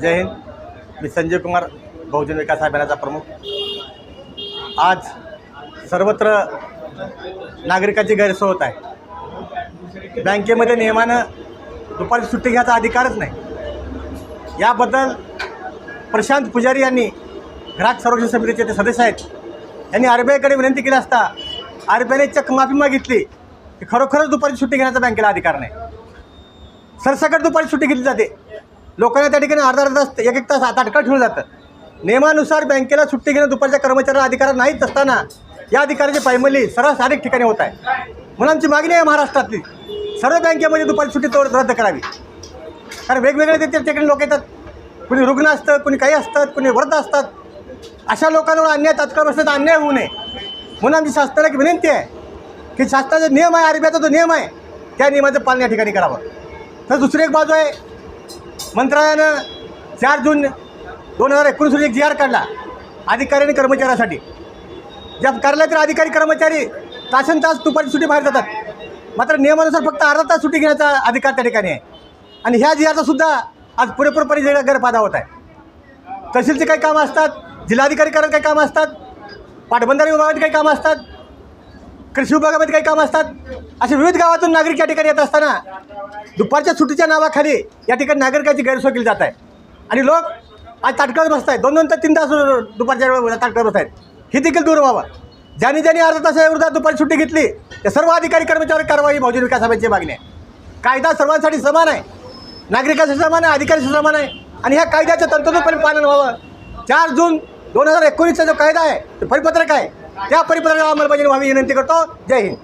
जय हिंद. मी संजय कुमार बहुजन विकास अभियानाचा प्रमुख. आज सर्वत्र नागरिकाची गैरसोय होत आहे. बँकेमध्ये नियमानं दुपारी सुट्टी घ्यायचा अधिकारच नाही. याबद्दल प्रशांत पुजारी यांनी ग्राहक संरक्षण समितीचे ते सदस्य आहेत यांनी आर बी आयकडे विनंती केली असता आर बी आयने चक्क माफी मागितली की खरोखरच दुपारी सुट्टी घेण्याचा बँकेला अधिकार नाही. सरसकट दुपारी सुट्टी घेतली जाते. लोकांना त्या ठिकाणी अर्धा अर्धा तास एक एक तास ताटकळ ठेवलं जातं. नियमानुसार बँकेला सुट्टी घेणं दुपारच्या कर्मचाऱ्याला अधिकार नाहीच असताना या अधिकाराची पायमल्ली सर्व अनेक ठिकाणी होत आहे. म्हणून आमची मागणी आहे महाराष्ट्रातली सर्व बँकेमध्ये दुपारी सुट्टी तोड रद्द करावी. कारण वेगवेगळे ते ठिकाणी लोक येतात. कुणी रुग्ण असतं कुणी काही असतात कुणी वृद्ध असतात. अशा लोकांवर अन्याय तात्काळ बसण्याचा अन्याय होऊ नये. म्हणून आमची शासनाला एक विनंती आहे की शासनाचा नियम आहे आरबीआयचा जो नियम आहे त्या नियमाचं पालन या ठिकाणी करावं. तर दुसरी एक बाजू आहे मंत्रालयानं चार जून दोन हजार एकोणीस रोजी एक जी आर काढला अधिकारी आणि कर्मचाऱ्यासाठी. ज्या कार्यालयातील अधिकारी कर्मचारी तासन तास दुपारी सुट्टी बाहेर जातात. मात्र नियमानुसार फक्त अर्धा तास सुट्टी घेण्याचा अधिकार त्या ठिकाणी आहे. आणि ह्या जी आरचा सुद्धा आज पुरेपूरपणे जे गैरफायदा होत आहे. तहसीलचे काही कामं असतात जिल्हाधिकारी करायला काही कामं असतात पाटबंधारे विभागात काही कामं असतात कृषी विभागामध्ये काही कामं असतात? असे विविध गावातून नागरिक या ठिकाणी येत असताना दुपारच्या सुट्टीच्या नावाखाली या ठिकाणी नागरिकाची गैरसोय केली जात आहे. आणि लोक आज ताटकळत बसत आहेत दोन दोन तर तीन तास दुपारच्या वेळेला ताटकळत बसत आहेत हे देखील दूर व्हावं. ज्यांनी ज्यांनी अर्धा तासाच्या विरोधात दुपारी सुट्टी घेतली त्या सर्व अधिकारी कर्मचारी कारवाई बहुजन विकास सभेची मागणी आहे. कायदा सर्वांसाठी समान आहे. नागरिकांसाठी समान आहे अधिकाऱ्यांशी समान आहे. आणि ह्या कायद्याचं तंतोतंतपणे पालन व्हावं. चार जून दोन हजार एकोणीसचा जो कायदा आहे तो परिपत्रक आहे. त्या परिपत्रकाला अंमलबजावणी व्हावी विनंती करतो. जय हिंद.